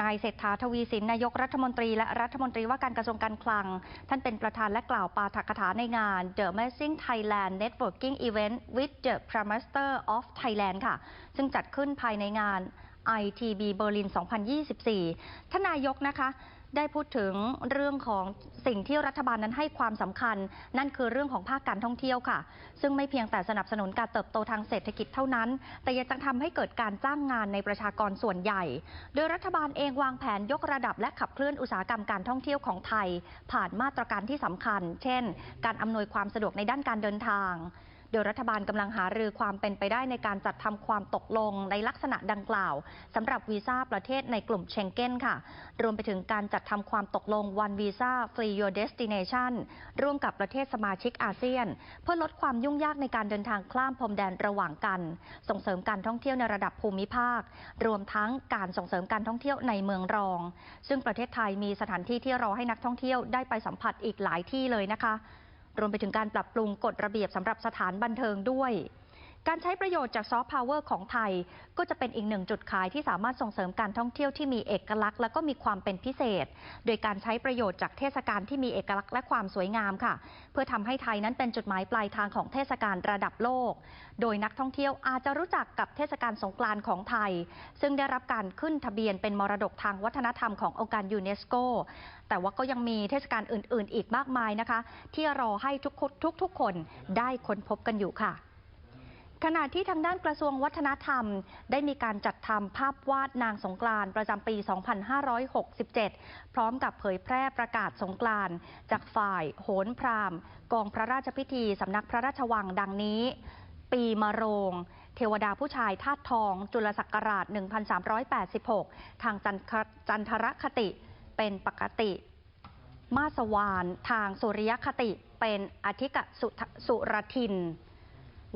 นายเศรษฐาทวีสินนายกรัฐมนตรี และรัฐมนตรีว่าการกระทรวงการคลัง ท่านเป็นประธานและกล่าวปาฐกถาในงาน The Amazing Thailand Networking Event with the Prime Minister of Thailand ค่ะ ซึ่งจัดขึ้นภายในงาน ITB Berlin 2024 ท่านนายกนะคะ ได้พูดถึงเรื่องของสิ่งที่รัฐบาลนั้นให้ความสำคัญ นั่นคือเรื่องของภาคการท่องเที่ยวค่ะ ซึ่งไม่เพียงแต่สนับสนุนการเติบโตทางเศรษฐกิจเท่านั้น แต่ยังจะทำให้เกิดการจ้างงานในประชากรส่วนใหญ่ โดยรัฐบาลเองวางแผนยกระดับและขับเคลื่อนอุตสาหกรรมการท่องเที่ยวของไทย ผ่านมาตรการที่สำคัญ เช่น การอำนวยความสะดวกในด้านการเดินทาง โดยรัฐบาลกำลังหารือความเป็นไปได้ในการจัดทำความตกลงในลักษณะดังกล่าวสำหรับวีซ่าประเทศในกลุ่มเชงเก้นค่ะ รวมไปถึงการจัดทำความตกลง One Visa Free Your Destination ร่วมกับประเทศสมาชิกอาเซียน เพื่อลดความยุ่งยากในการเดินทางข้ามพรมแดนระหว่างกัน ส่งเสริมการท่องเที่ยวในระดับภูมิภาค รวมทั้งการส่งเสริมการท่องเที่ยวในเมืองรอง ซึ่งประเทศไทยมีสถานที่ที่รอให้นักท่องเที่ยวได้ไปสัมผัสอีกหลายที่เลยนะคะ รวมไปถึงการปรับปรุงกฎระเบียบสำหรับสถานบันเทิงด้วย การใช้ประโยชน์จากซอฟต์พาวเวอร์ของไทย ก็จะเป็นอีกหนึ่งจุดขายที่สามารถส่งเสริมการท่องเที่ยวที่มีเอกลักษณ์ และก็มีความเป็นพิเศษ โดยการใช้ประโยชน์จากเทศกาลที่มีเอกลักษณ์และความสวยงามค่ะ เพื่อทำให้ไทยนั้นเป็นจุดหมายปลายทางของเทศกาลระดับโลก โดยนักท่องเที่ยวอาจจะรู้จักกับเทศกาลสงกรานต์ของไทย ซึ่งได้รับการขึ้นทะเบียนเป็นมรดกทางวัฒนธรรมขององค์การยูเนสโกแต่ว่าก็ยังมีเทศกาลอื่น ๆ อีกมากมายนะคะ ที่รอให้ทุกทุกๆคนได้ค้นพบกันอยู่ค่ะ ขณะที่ทางด้านกระทรวงวัฒนธรรม ได้มีการจัดทำภาพวาดนางสงกรานต์ประจำปี 2567 พร้อมกับเผยแพร่ประกาศสงกรานต์จากฝ่ายโหนพราหมณ์กองพระราชพิธีสำนักพระราชวังดังนี้ ปีมะโรง เทวดาผู้ชายธาตุทอง จุลศักราช 1386 ทางจันทรคติเป็นปกติ มาสวาน ทางสุริยคติเป็นอธิกะสุทสุรทิน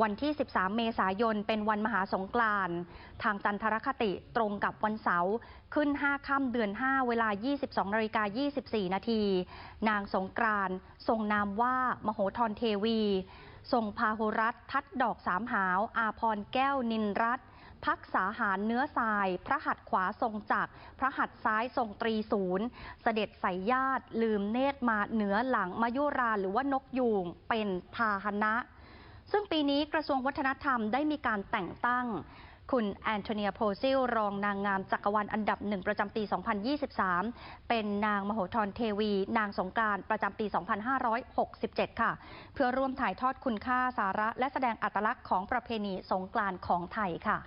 วันที่ 13 เมษายน เป็นวันมหาสงกรานต์ทางจันทรคติตรงกับวันเสาร์ขึ้น 5 ค่ำเดือน 5 เวลา 22นาฬิกา24 นาที นางสงกรานต์ทรงนามว่ามโหธรเทวีทรงพาหุรัตทัดดอกสามหาว อาพรแก้วนินรัตพักษาหารเนื้อทราย พระหัตถ์ขวาทรงจักร พระหัตถ์ซ้ายทรงตรีศูนย์ เสด็จใส่ญาติ ลืมเนตรมาเหนือหลังมายุราหรือว่านกยูงเป็นพาหนะ ซึ่งปีนี้กระทรวงวัฒนธรรมได้มีการแต่งตั้ง คุณแอนโทเนียโพซิล รองนางงามจักรวาลอันดับหนึ่งประจำปี 2023 เป็นนางมโหธรเทวี นางสงการประจำปี 2567 ค่ะ เพื่อร่วมถ่ายทอดคุณค่าสาระและแสดงอัตลักษณ์ของประเพณีสงกรานต์ของไทยค่ะ